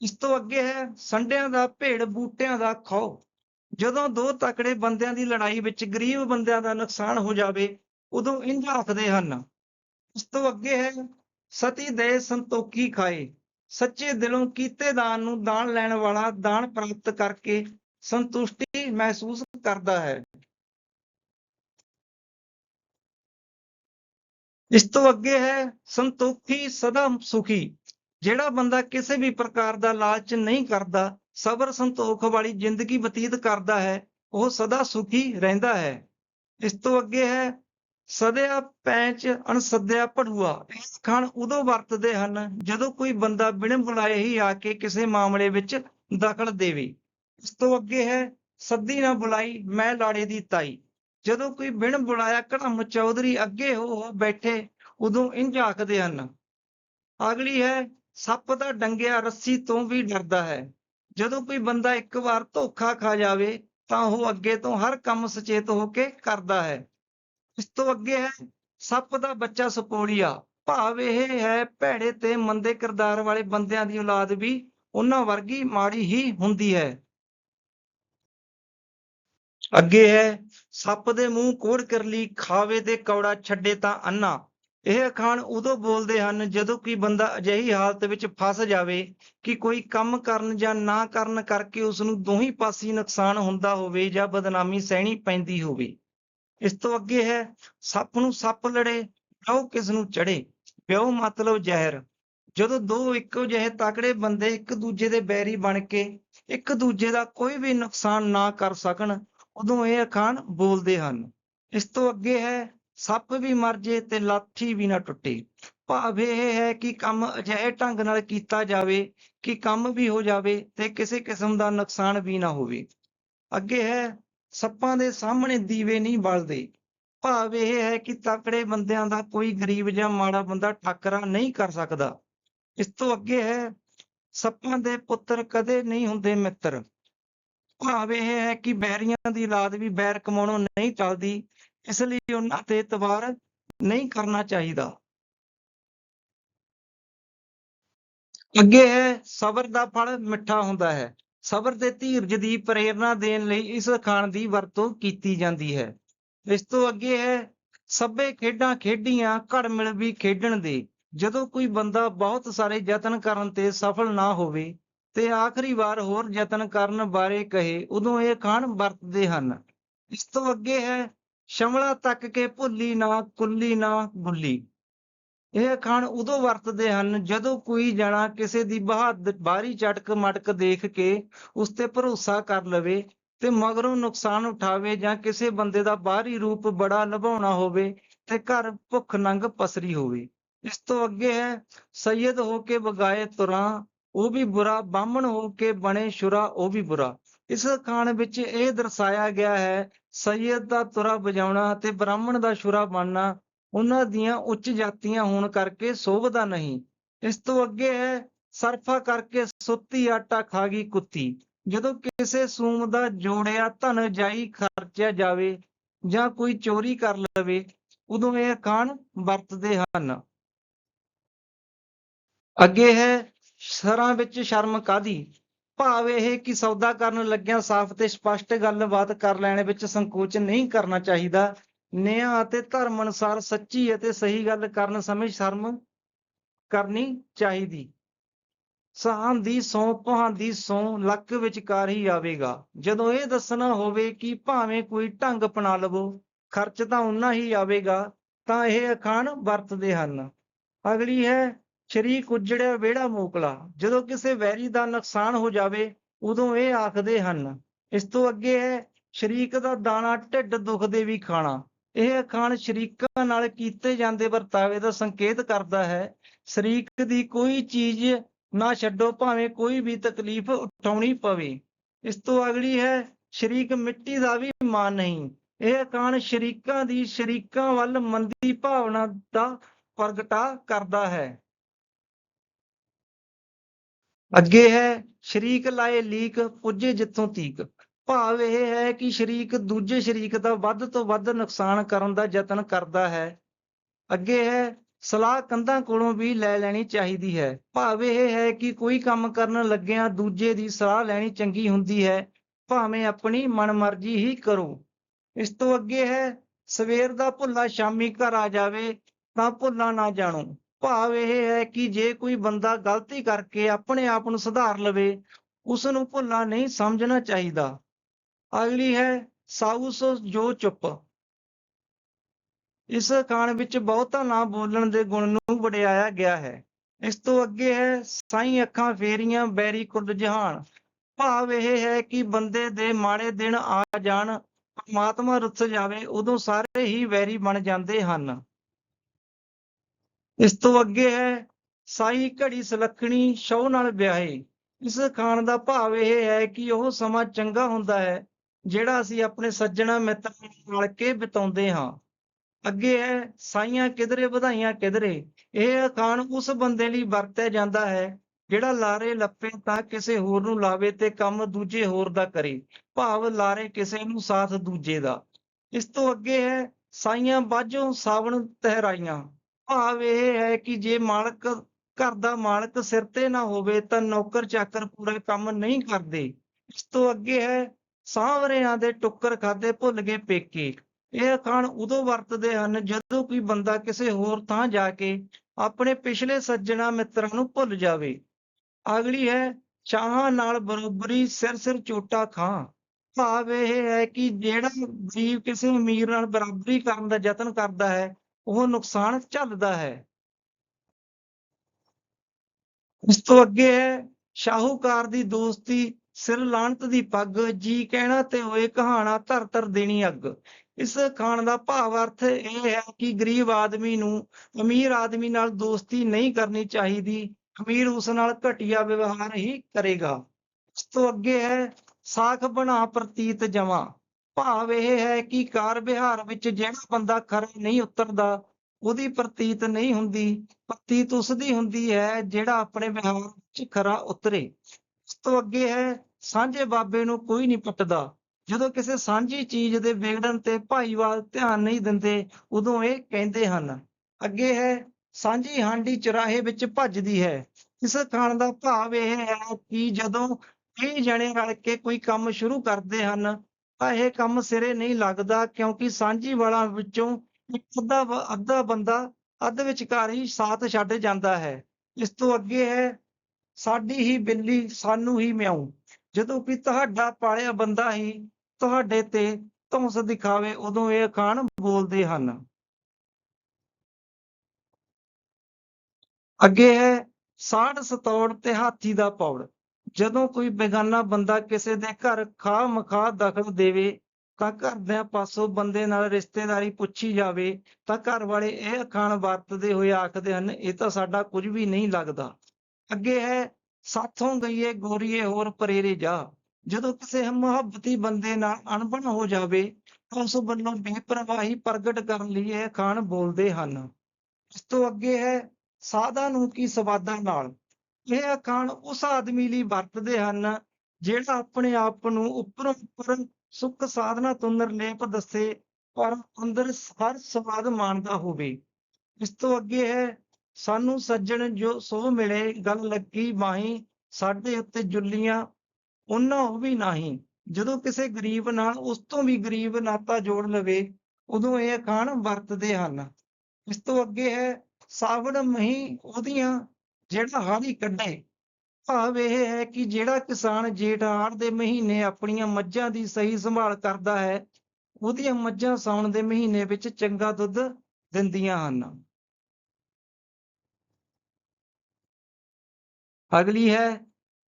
S1: ਇਸ ਤੋਂ ਅੱਗੇ ਹੈ, ਸੰਡਿਆਂ ਦਾ ਭੇੜ ਬੂਟਿਆਂ ਦਾ ਖੋ ਜਦੋਂ ਦੋ ਤਕੜੇ ਬੰਦਿਆਂ ਦੀ ਲੜਾਈ ਵਿੱਚ ਗਰੀਬ ਬੰਦਿਆਂ ਦਾ ਨੁਕਸਾਨ ਹੋ ਜਾਵੇ ਉਦੋਂ ਇੰਝ ਰੱਖਦੇ ਹਨ, ਉਸ ਤੋਂ ਅੱਗੇ ਹੈ, ਸਤੀ ਦੇ ਸੰਤੋਖੀ ਖਾਏ, ਸੱਚੇ ਦਿਲੋਂ ਕੀਤੇ ਦਾਨ ਨੂੰ ਦਾਨ ਲੈਣ ਵਾਲਾ ਦਾਨ ਪ੍ਰਾਪਤ ਕਰਕੇ ਸੰਤੁਸ਼ਟੀ ਮਹਿਸੂਸ ਕਰਦਾ ਹੈ। ਇਸ ਤੋਂ ਅੱਗੇ ਹੈ, ਸੰਤੋਖੀ ਸਦਾ ਸੁਖੀ, ਜਿਹੜਾ ਬੰਦਾ ਕਿਸੇ ਵੀ ਪ੍ਰਕਾਰ ਦਾ ਲਾਲਚ ਨਹੀਂ ਕਰਦਾ, ਸਬਰ ਸੰਤੋਖ ਵਾਲੀ ਜ਼ਿੰਦਗੀ ਬਤੀਤ ਕਰਦਾ ਹੈ, ਉਹ ਸਦਾ ਸੁਖੀ ਰਹਿੰਦਾ ਹੈ। ਇਸ ਤੋਂ ਅੱਗੇ ਹੈ ਸਦਿਆ ਪੈਂਚ ਅਣਸਦਿਆ ਪੜੂਆ ਇਹ ਖਾਣ ਉਦੋਂ ਵਰਤਦੇ ਹਨ ਜਦੋਂ ਕੋਈ ਬੰਦਾ ਬਿਨਾਂ ਬੁਲਾਏ ਹੀ ਆ ਕੇ ਕਿਸੇ ਮਾਮਲੇ ਵਿੱਚ ਦਖਲ ਦੇਵੇ। ਇਸ ਤੋਂ ਅੱਗੇ ਹੈ, ਸੱਦੀ ਨਾ ਬੁਲਾਈ ਮੈਂ ਲਾੜੇ ਦੀ ਤਾਈ। ਜਦੋਂ ਕੋਈ ਬਿਨ ਬੁਲਾਇਆ ਘੜਮ ਚੌਧਰੀ ਅੱਗੇ ਹੋ ਹੋ ਬੈਠੇ, ਉਦੋਂ ਇੰਝ ਆਖਦੇ ਹਨ। ਅਗਲੀ ਹੈ, ਸੱਪ ਦਾ ਡੰਗਿਆ ਰੱਸੀ ਤੋਂ ਵੀ ਡਰਦਾ ਹੈ। ਜਦੋਂ ਕੋਈ ਬੰਦਾ ਇੱਕ ਵਾਰ ਧੋਖਾ ਖਾ ਜਾਵੇ, ਤਾਂ ਉਹ ਅੱਗੇ ਤੋਂ ਹਰ ਕੰਮ ਸੁਚੇਤ ਹੋ ਕੇ ਕਰਦਾ ਹੈ। ਇਸ ਤੋਂ ਅੱਗੇ ਹੈ, ਸੱਪ ਦਾ ਬੱਚਾ ਸਪੋਲੀਆ ਭਾਵ ਇਹ ਹੈ, ਭੈੜੇ ਤੇ ਮੰਦੇ ਕਿਰਦਾਰ ਵਾਲੇ ਬੰਦਿਆਂ ਦੀ ਔਲਾਦ ਵੀ ਉਹਨਾਂ ਵਰਗੀ ਮਾੜੀ ਹੀ ਹੁੰਦੀ ਹੈ। ਅੱਗੇ ਹੈ, ਸੱਪ ਦੇ ਮੂੰਹ ਕੋੜ ਕਰਲੀ, ਖਾਵੇ ਤੇ ਕੌੜਾ ਛੱਡੇ ਤਾਂ ਅੰਨਾ। ਇਹ ਅਖਾਣ ਉਦੋਂ ਬੋਲਦੇ ਹਨ ਜਦੋਂ ਕੋਈ ਬੰਦਾ ਅਜਿਹੀ ਹਾਲਤ ਵਿੱਚ ਫਸ ਜਾਵੇ ਕਿ ਕੋਈ ਕੰਮ ਕਰਨ ਜਾਂ ਨਾ ਕਰਨ ਕਰਕੇ ਉਸ ਨੂੰ ਦੋਹੀਂ ਪਾਸੀ ਨੁਕਸਾਨ ਹੁੰਦਾ ਹੋਵੇ ਜਾਂ ਬਦਨਾਮੀ ਸਹਿਣੀ ਪੈਂਦੀ ਹੋਵੇ। ਇਸ ਤੋਂ ਅੱਗੇ ਹੈ, ਸੱਪ ਨੂੰ ਸੱਪ ਲੜੇ ਵਿਉ ਕਿਸ ਨੂੰ ਚੜੇ? ਵਿਉ ਮਤਲਬ ਜ਼ਹਿਰ। ਜਦੋਂ ਦੋ ਇੱਕੋ ਜਿਹੇ ਤਕੜੇ ਬੰਦੇ ਇੱਕ ਦੂਜੇ ਦੇ ਬੈਰੀ ਬਣ ਕੇ ਇੱਕ ਦੂਜੇ ਦਾ ਕੋਈ ਵੀ ਨੁਕਸਾਨ ਨਾ ਕਰ ਸਕਣ, ਉਦੋਂ ਇਹ ਅਖਾਣ ਬੋਲਦੇ ਹਨ। ਇਸ ਤੋਂ ਅੱਗੇ ਹੈ, ਸੱਪ ਵੀ ਮਰ ਜੇ ਤੇ ਲਾਠੀ ਵੀ ਨਾ ਟੁੱਟੇ। ਭਾਵ ਇਹ ਹੈ ਕਿ ਕੰਮ ਅਜਿਹੇ ਢੰਗ ਨਾਲ ਕੀਤਾ ਜਾਵੇ ਕਿ ਕੰਮ ਵੀ ਹੋ ਜਾਵੇ ਤੇ ਕਿਸੇ ਕਿਸਮ ਦਾ ਨੁਕਸਾਨ ਵੀ ਨਾ ਹੋਵੇ। ਅੱਗੇ ਹੈ ਸੱਪਾਂ ਦੇ ਸਾਹਮਣੇ ਦੀਵੇ ਨਹੀਂ ਬਲਦੇ। ਭਾਵ ਇਹ ਹੈ ਕਿ ਤਕੜੇ ਬੰਦਿਆਂ ਦਾ ਕੋਈ ਗਰੀਬ ਜਾਂ ਮਾੜਾ ਬੰਦਾ ਠਾਕਰਾ ਨਹੀਂ ਕਰ ਸਕਦਾ। ਇਸ ਤੋਂ ਅੱਗੇ ਹੈ, ਸੱਪਾਂ ਦੇ ਪੁੱਤਰ ਕਦੇ ਨਹੀਂ ਹੁੰਦੇ ਮਿੱਤਰ। ਭਾਵ ਇਹ ਹੈ ਕਿ ਬੈਰੀਆਂ ਦੀ ਔਲਾਦ ਵੀ ਬੈਰ ਕਮਾਉਣੋਂ ਨਹੀਂ ਚੱਲਦੀ, ਇਸ ਲਈ ਉਹਨਾਂ ਤੇ ਤਵਾਰ ਨਹੀਂ ਕਰਨਾ ਚਾਹੀਦਾ। ਅੱਗੇ ਹੈ, ਸਬਰ ਦਾ ਫਲ ਮਿੱਠਾ ਹੁੰਦਾ ਹੈ। ਸਬਰ ਤੇ ਧੀਰਜ ਦੀ ਪ੍ਰੇਰਣਾ ਦੇਣ ਲਈ ਇਸ ਅਖਾਣ ਦੀ ਵਰਤੋਂ ਕੀਤੀ ਜਾਂਦੀ ਹੈ। ਇਸ ਤੋਂ ਅੱਗੇ ਹੈ, ਸਭੇ ਖੇਡਾਂ ਖੇਡੀਆਂ, ਘੜ ਮਿਲ ਵੀ ਖੇਡਣ ਦੇ। ਜਦੋਂ ਕੋਈ ਬੰਦਾ ਬਹੁਤ ਸਾਰੇ ਯਤਨ ਕਰਨ ਤੇ ਸਫਲ ਨਾ ਹੋਵੇ ਤੇ ਆਖਰੀ ਵਾਰ ਹੋਰ ਯਤਨ ਕਰਨ ਬਾਰੇ ਕਹੇ, ਉਦੋਂ ਇਹ ਅਖਾਣ ਵਰਤਦੇ ਹਨ। ਇਸ ਤੋਂ ਅੱਗੇ ਹੈ, ਸ਼ਮਲਾ ਤੱਕ ਕੇ ਭੁੱਲੀ ਨਾ, ਕੁੱਲੀ ਨਾ ਭੁੱਲੀ। ਇਹ ਅਖਾਣ ਉਦੋਂ ਵਰਤਦੇ ਹਨ ਜਦੋਂ ਕੋਈ ਜਣਾ ਕਿਸੇ ਦੀ ਬਹਾਦਰ ਬਾਹਰੀ ਚਟਕ ਮਟਕ ਦੇਖ ਕੇ ਉਸ ਤੇ ਭਰੋਸਾ ਕਰ ਲਵੇ ਤੇ ਮਗਰੋਂ ਨੁਕਸਾਨ ਉਠਾਵੇ ਜਾਂ ਕਿਸੇ ਬੰਦੇ ਦਾ ਬਾਹਰੀ ਰੂਪ ਬੜਾ ਲਭਾਉਣਾ ਹੋਵੇ ਤੇ ਘਰ ਭੁੱਖ ਨੰਗ ਪਸਰੀ ਹੋਵੇ। ਇਸ ਤੋਂ ਅੱਗੇ ਹੈ, ਸੈਯਦ ਹੋ ਕੇ ਬਗਾਏ ਤੁਰਾਂ, ਉਹ ਵੀ ਬੁਰਾ, ਬਾਹਮਣ ਹੋ ਕੇ ਬਣੇ ਸ਼ੁਰਾ, ਉਹ ਵੀ ਬੁਰਾ। ਇਸ ਅਖਾਣ ਵਿੱਚ ਇਹ ਦਰਸਾਇਆ ਗਿਆ ਹੈ, ਸੈਯਦ ਦਾ ਤੁਰਾ ਵਜਾਉਣਾ ਤੇ ਬ੍ਰਾਹਮਣ ਦਾ ਸ਼ੁਰਾ ਬਣਨਾ ਉਹਨਾਂ ਦੀਆਂ ਉੱਚ ਜਾਤੀਆਂ ਹੋਣ ਕਰਕੇ ਸੋਭਦਾ ਨਹੀਂ। ਇਸ ਤੋਂ ਅੱਗੇ ਹੈ, ਸਰਫਾ ਕਰਕੇ ਸੁੱਤੀ ਆਟਾ ਖਾ ਗਈ ਕੁੱਤੀ। ਜਦੋਂ ਕਿਸੇ ਸੂਮ ਦਾ ਜੋੜਿਆ ਧਨ ਜਾਈ ਖਰਚਿਆ ਜਾਵੇ ਜਾਂ ਕੋਈ ਚੋਰੀ ਕਰ ਲਵੇ, ਉਦੋਂ ਇਹ ਅਖਾਣ ਵਰਤਦੇ ਹਨ। ਅੱਗੇ ਹੈ, ਸਰਾਂ ਵਿੱਚ ਸ਼ਰਮ ਕਾਦੀ ਭਾਵ ਇਹ ਕਿ ਸੌਦਾ ਕਰਨ ਲੱਗਿਆਂ ਸਾਫ਼ ਤੇ ਸਪਸ਼ਟ ਗੱਲਬਾਤ ਕਰ ਲੈਣ ਵਿੱਚ ਸੰਕੋਚ ਨਹੀਂ ਕਰਨਾ ਚਾਹੀਦਾ। ਨਿਆਂ ਅਤੇ ਧਰਮ ਅਨੁਸਾਰ ਸੱਚੀ ਅਤੇ ਸਹੀ ਗੱਲ ਕਰਨ ਸਮੇਂ ਸ਼ਰਮ ਕਰਨੀ ਚਾਹੀਦੀ। ਸਾਹਾਂ ਦੀ ਸੌ ਭਾਂ ਦੀ ਸੌ ਲੱਕ ਵਿਚਕਾਰ ਹੀ ਆਵੇਗਾ। ਜਦੋਂ ਇਹ ਦੱਸਣਾ ਹੋਵੇ ਕਿ ਭਾਵੇਂ ਕੋਈ ਢੰਗ ਅਪਣਾ ਲਵੋ, ਖਰਚ ਤਾਂ ਉਨਾ ਹੀ ਆਵੇਗਾ, ਤਾਂ ਇਹ ਅਖਾਣ ਵਰਤਦੇ ਹਨ। ਅਗਲੀ ਹੈ, ਸ਼ਰੀਕ ਉਜੜਿਆ ਵਿਹੜਾ ਮੋਕਲਾ। ਜਦੋਂ ਕਿਸੇ ਵੈਰੀ ਦਾ ਨੁਕਸਾਨ ਹੋ ਜਾਵੇ, ਉਦੋਂ ਇਹ ਆਖਦੇ ਹਨ, ਇਸ ਤੋਂ ਅੱਗੇ ਹੈ, ਸ਼ਰੀਕ ਦਾ ਦਾਣਾ ਢਿੱਡ ਦੁਖਦੇ ਵੀ ਖਾਣਾ। ਇਹ ਅਖਾਣ ਸ਼ਰੀਕਾਂ ਨਾਲ ਕੀਤੇ ਜਾਂਦੇ ਵਰਤਾਵੇ ਦਾ ਸੰਕੇਤ ਕਰਦਾ ਹੈ। ਸ਼ਰੀਕ ਦੀ ਕੋਈ ਚੀਜ਼ ਨਾ ਛੱਡੋ, ਭਾਵੇਂ ਕੋਈ ਵੀ ਤਕਲੀਫ ਉਠਾਉਣੀ ਪਵੇ। ਇਸ ਤੋਂ ਅਗਲੀ ਹੈ, ਸ਼ਰੀਕ ਮਿੱਟੀ ਦਾ ਵੀ ਮਾਨ ਨਹੀਂ। ਇਹ ਅਖਾਣ ਸ਼ਰੀਕਾਂ ਦੀ ਸ਼ਰੀਕਾਂ ਵੱਲ ਮੰਦੀ ਭਾਵਨਾ ਦਾ ਪ੍ਰਗਟਾ ਕਰਦਾ ਹੈ। ਅੱਗੇ ਹੈ, ਸ਼ਰੀਕ ਲਾਏ ਲੀਕ ਪੁੱਜੇ ਜਿੱਥੋਂ ਤੀਕ। ਭਾਵ ਇਹ ਹੈ ਕਿ ਸ਼ਰੀਕ ਦੂਜੇ ਸ਼ਰੀਕ ਦਾ ਵੱਧ ਤੋਂ ਵੱਧ ਨੁਕਸਾਨ ਕਰਨ ਦਾ ਯਤਨ ਕਰਦਾ ਹੈ। ਅੱਗੇ ਹੈ, ਸਲਾਹ ਕੰਧਾਂ ਕੋਲੋਂ ਵੀ ਲੈ ਲੈਣੀ ਚਾਹੀਦੀ ਹੈ। ਭਾਵ ਇਹ ਹੈ ਕਿ ਕੋਈ ਕੰਮ ਕਰਨ ਲੱਗਿਆਂ ਦੂਜੇ ਦੀ ਸਲਾਹ ਲੈਣੀ ਚੰਗੀ ਹੁੰਦੀ ਹੈ। ਭਾਵੇਂ ਆਪਣੀ ਮਨਮਰਜ਼ੀ ਹੀ ਕਰੋ। ਇਸ ਤੋਂ ਅੱਗੇ ਹੈ, ਸਵੇਰ ਦਾ ਭੁੱਲਾ ਸ਼ਾਮੀ ਘਰ ਆ ਜਾਵੇ, ਤਾਂ ਭੁੱਲਾ ਨਾ ਜਾਣੋ। ਭਾਵ ਇਹ ਹੈ ਕਿ ਜੇ ਕੋਈ ਬੰਦਾ ਗਲਤੀ ਕਰਕੇ ਆਪਣੇ ਆਪ ਨੂੰ ਸੁਧਾਰ ਲਵੇ ਉਸ ਨੂੰ ਭੁੱਲਾ ਨਹੀਂ ਸਮਝਣਾ ਚਾਹੀਦਾ। ਅਗਲੀ ਹੈ ਸਾਊਸ ਜੋ ਚੁੱਪ। ਇਸ ਅਖਾਣ ਵਿੱਚ ਬਹੁਤਾ ਨਾ ਬੋਲਣ ਦੇ ਗੁਣ ਨੂੰ ਵਡਿਆਇਆ ਗਿਆ ਹੈ। ਇਸ ਤੋਂ ਅੱਗੇ ਹੈ ਸਾਈ ਅੱਖਾਂ ਫੇਰੀਆਂ ਬੈਰੀ ਕੁਰਦ ਜਹਾਨ। ਭਾਵ ਇਹ ਹੈ ਕਿ ਬੰਦੇ ਦੇ ਮਾੜੇ ਦਿਨ ਆ ਜਾਣ, ਪਰਮਾਤਮਾ ਰੁੱਸ ਜਾਵੇ, ਉਦੋਂ ਸਾਰੇ ਹੀ ਵੈਰੀ ਬਣ ਜਾਂਦੇ ਹਨ। ਇਸ ਤੋਂ ਅੱਗੇ ਹੈ ਸਾਈ ਘੜੀ ਸੁਲੱਖਣੀ ਸ਼ੌ ਨਾਲ ਵਿਆਹੇ। ਇਸ ਖਾਨ ਦਾ ਭਾਵ ਇਹ ਹੈ ਕਿ ਉਹ ਸਮਾਂ ਚੰਗਾ ਹੁੰਦਾ ਹੈ ਜਿਹੜਾ ਅਸੀਂ ਆਪਣੇ ਸੱਜਣਾ ਮਿੱਤਰਾਂ ਨਾਲ ਰਲ ਕੇ ਬਿਤਾਉਂਦੇ ਹਾਂ। ਅੱਗੇ ਹੈ, ਸਾਈਆਂ ਕਿਧਰੇ, ਵਧਾਈਆਂ ਕਿਧਰੇ। ਇਹ ਅਖਾਣ ਉਸ ਬੰਦੇ ਲਈ ਵਰਤਿਆ ਜਾਂਦਾ ਹੈ, ਜਿਹੜਾ ਲਾਰੇ ਲੱਪੇ ਤਾਂ ਕਿਸੇ ਹੋਰ ਨੂੰ ਲਾਵੇ ਤੇ ਕੰਮ ਦੂਜੇ ਹੋਰ ਦਾ ਕਰੇ। ਭਾਵ ਲਾਰੇ ਕਿਸੇ ਨੂੰ ਸਾਥ ਦੂਜੇ ਦਾ। ਇਸ ਤੋਂ ਅੱਗੇ ਹੈ, ਸਾਈਆਂ ਬਾਝੋਂ ਸਾਵਣ ਤਹਿਰਾਈਆਂ। ਭਾਵ ਇਹ ਹੈ ਕਿ ਜੇ ਮਾਲਕ, ਘਰ ਦਾ ਮਾਲਕ ਸਿਰ ਤੇ ਨਾ ਹੋਵੇ ਤਾਂ ਨੌਕਰ ਚਾਕਰ ਪੂਰਾ ਕੰਮ ਨਹੀਂ ਕਰਦੇ। ਇਸ ਤੋਂ ਅੱਗੇ ਹੈ ਸਾਹਵਰਿਆਂ ਦੇ ਟੁੱਕਰ ਖਾਦੇ ਭੁੱਲ ਗਏ ਪੇਕੇ। ਇਹ ਅਖਾਣ ਉਦੋਂ ਵਰਤਦੇ ਹਨ ਜਦੋਂ ਕੋਈ ਬੰਦਾ ਕਿਸੇ ਹੋਰ ਥਾਂ ਜਾ ਕੇ ਆਪਣੇ ਪਿਛਲੇ ਸੱਜਣਾ ਮਿੱਤਰਾਂ ਨੂੰ ਭੁੱਲ ਜਾਵੇ। ਅਗਲੀ ਹੈ, ਚਾਹਾਂ ਨਾਲ ਬਰੋਬਰੀ ਸਿਰ ਸਿਰ ਚੋਟਾ ਖਾਂ। ਭਾਵ ਇਹ ਹੈ ਕਿ ਜਿਹੜਾ ਗਰੀਬ ਕਿਸੇ ਅਮੀਰ ਨਾਲ ਬਰਾਬਰੀ ਕਰਨ ਦਾ ਯਤਨ ਕਰਦਾ ਹੈ, ਉਹ ਨੁਕਸਾਨ ਝੱਲਦਾ ਹੈ। ਇਸ ਤੋਂ ਅੱਗੇ ਹੈ, ਸ਼ਾਹੂਕਾਰ ਦੀ ਦੋਸਤੀ ਸਿਰ ਲਾਂਤ ਦੀ ਪੱਗ, ਜੀ ਕਹਿਣਾ ਤੇ ਹੋਏ ਕਹਾਣਾ ਧਰ ਧਰ ਦੇਣੀ ਅੱਗ। ਇਸ ਖਾਣ ਦਾ ਭਾਵ ਅਰਥ ਇਹ ਹੈ ਕਿ ਗਰੀਬ ਆਦਮੀ ਨੂੰ ਅਮੀਰ ਆਦਮੀ ਨਾਲ ਦੋਸਤੀ ਨਹੀਂ ਕਰਨੀ ਚਾਹੀਦੀ। ਅਮੀਰ ਉਸ ਨਾਲ ਘਟੀਆ ਵਿਵਹਾਰ ਹੀ ਕਰੇਗਾ। ਇਸ ਤੋਂ ਅੱਗੇ ਹੈ, ਸਾਖ ਬਣਾ ਪ੍ਰਤੀਤ ਜਮਾ। ਭਾਵ ਇਹ ਹੈ ਕਿ ਕਾਰ ਵਿਹਾਰ ਵਿੱਚ ਜਿਹੜਾ ਬੰਦਾ ਖਰਾ ਨਹੀਂ ਉਤਰਦਾ, ਉਹਦੀ ਪ੍ਰਤੀਤ ਨਹੀਂ ਹੁੰਦੀ। ਪ੍ਰਤੀਤ ਉਸ ਦੀ ਹੁੰਦੀ ਹੈ ਜਿਹੜਾ ਆਪਣੇ ਵਿਹਾਰ ਵਿੱਚ ਖਰਾ ਉਤਰੇ। ਤੋਂ ਅੱਗੇ ਹੈ, ਸਾਂਝੇ ਬਾਬੇ ਨੂੰ ਕੋਈ ਨਹੀਂ ਪੱਟਦਾ। ਜਦੋਂ ਕਿਸੇ ਸਾਂਝੀ ਚੀਜ਼ ਦੇ ਵਿਗੜਨ ਤੇ ਭਾਈਵਾਲ ਧਿਆਨ ਨਹੀਂ ਦਿੰਦੇ, ਉਦੋਂ ਇਹ ਕਹਿੰਦੇ ਹਨ, ਅੱਗੇ ਹੈ, ਸਾਂਝੀ ਹਾਂਡੀ ਚੁਰਾਹੇ ਵਿੱਚ ਭੱਜਦੀ ਹੈ। ਇਸ ਖਾਣ ਦਾ ਭਾਵ ਇਹ ਹੈ ਕਿ ਜਦੋਂ ਕਈ ਜਣੇ ਰਲ ਕੇ ਕੋਈ ਕੰਮ ਸ਼ੁਰੂ ਕਰਦੇ ਹਨ, ਤਾਂ ਇਹ ਕੰਮ ਸਿਰੇ ਨਹੀਂ ਲੱਗਦਾ, ਕਿਉਂਕਿ ਸਾਂਝੀ ਵਾਲਾਂ ਵਿੱਚੋਂ ਇੱਕ ਅੱਧਾ ਅੱਧਾ ਬੰਦਾ ਅੱਧ ਵਿਚਕਾਰ ਹੀ ਸਾਥ ਛੱਡ ਜਾਂਦਾ ਹੈ। ਇਸ ਤੋਂ ਅੱਗੇ ਹੈ ਸਾਡੀ ਹੀ ਬਿੱਲੀ ਸਾਨੂੰ ਹੀ ਮਿਆਉ ਜਦੋਂ ਕਿ ਤੁਹਾਡਾ ਪਾਲਿਆ ਬੰਦਾ ਹੀ ਤੁਹਾਡੇ ਤੇ ਧੌਂਸ ਦਿਖਾਵੇ, ਉਦੋਂ ਇਹ ਅਖਾਣ ਬੋਲਦੇ ਹਨ। ਅੱਗੇ ਹੈ ਸਾੜ ਸਤੌੜ ਤੇ ਹਾਥੀ ਦਾ ਪੌੜ। ਜਦੋਂ ਕੋਈ ਬੇਗਾਨਾ ਬੰਦਾ ਕਿਸੇ ਦੇ ਘਰ ਖਾ ਮਖਾ ਦਖਲ ਦੇਵੇ, ਤਾਂ ਘਰਦਿਆਂ ਪਾਸੋਂ ਬੰਦੇ ਨਾਲ ਰਿਸ਼ਤੇਦਾਰੀ ਪੁੱਛੀ ਜਾਵੇ, ਤਾਂ ਘਰ ਵਾਲੇ ਇਹ ਅਖਾਣ ਵਰਤਦੇ ਹੋਏ ਆਖਦੇ ਹਨ, ਇਹ ਤਾਂ ਸਾਡਾ ਕੁਝ ਵੀ ਨਹੀਂ ਲੱਗਦਾ। ਅੱਗੇ ਹੈ ਸਾਥੋਂ ਗਈਏ, ਗੋਰੀਏ ਹੋਰ ਪਰੇਰੇ ਜਾ। ਜਦੋਂ ਕਿਸੇ ਮੁਹੱਬਤੀ ਬੰਦੇ ਨਾਲ ਅਣਬਣ ਹੋ ਜਾਵੇ, ਤਾਂ ਉਸ ਵੱਲੋਂ ਬੇਪਰਵਾਹੀ ਪ੍ਰਗਟ ਕਰਨ ਲਈ ਇਹ ਅਖਾਣ ਬੋਲਦੇ ਹਨ। ਇਸ ਤੋਂ ਅੱਗੇ ਹੈ ਸਾਦਾ ਨੂੰ ਕੀ ਸਵਾਦਾਂ ਨਾਲ? ਇਹ ਅਖਾਣ ਉਸ ਆਦਮੀ ਲਈ ਵਰਤਦੇ ਹਨ, ਜਿਹੜਾ ਆਪਣੇ ਆਪ ਨੂੰ ਉੱਪਰੋਂ ਉੱਪਰ ਸੁੱਖ ਸਾਧਨਾ ਤੋਂ ਨਿਰਲੇਪ ਦੱਸੇ, ਪਰ ਅੰਦਰ ਹਰ ਸਵਾਦ ਮਾਣਦਾ ਹੋਵੇ। ਇਸ ਤੋਂ ਅੱਗੇ ਹੈ ਸਾਨੂੰ ਸੱਜਣ ਜੋ ਸੋ ਮਿਲੇ, ਗੱਲ ਲੱਗੀ ਮਾਹੀ, ਸਾਡੇ ਉੱਤੇ ਜੁੱਲੀਆਂ, ਉਹਨਾਂ ਉਹ ਵੀ ਨਹੀਂ। ਜਦੋਂ ਕਿਸੇ ਗਰੀਬ ਨਾਲ ਉਸ ਤੋਂ ਵੀ ਗਰੀਬ ਨਾਤਾ ਜੋੜ ਲਵੇ, ਉਦੋਂ ਇਹ ਅਖਾਣ ਵਰਤਦੇ ਹਨ। ਇਸ ਤੋਂ ਅੱਗੇ ਹੈ, ਸਾਵਣ ਮਹੀ ਉਹਦੀਆਂ ਜਿਹੜਾ ਹਾੜੀ ਕੱਢੇ। ਭਾਵ ਇਹ ਹੈ ਕਿ ਜਿਹੜਾ ਕਿਸਾਨ ਜੇਠ ਹਾੜ ਦੇ ਮਹੀਨੇ ਆਪਣੀਆਂ ਮੱਝਾਂ ਦੀ ਸਹੀ ਸੰਭਾਲ ਕਰਦਾ ਹੈ, ਉਹਦੀਆਂ ਮੱਝਾਂ ਸਾਉਣ ਦੇ ਮਹੀਨੇ ਵਿੱਚ ਚੰਗਾ ਦੁੱਧ ਦਿੰਦੀਆਂ ਹਨ। ਅਗਲੀ ਹੈ,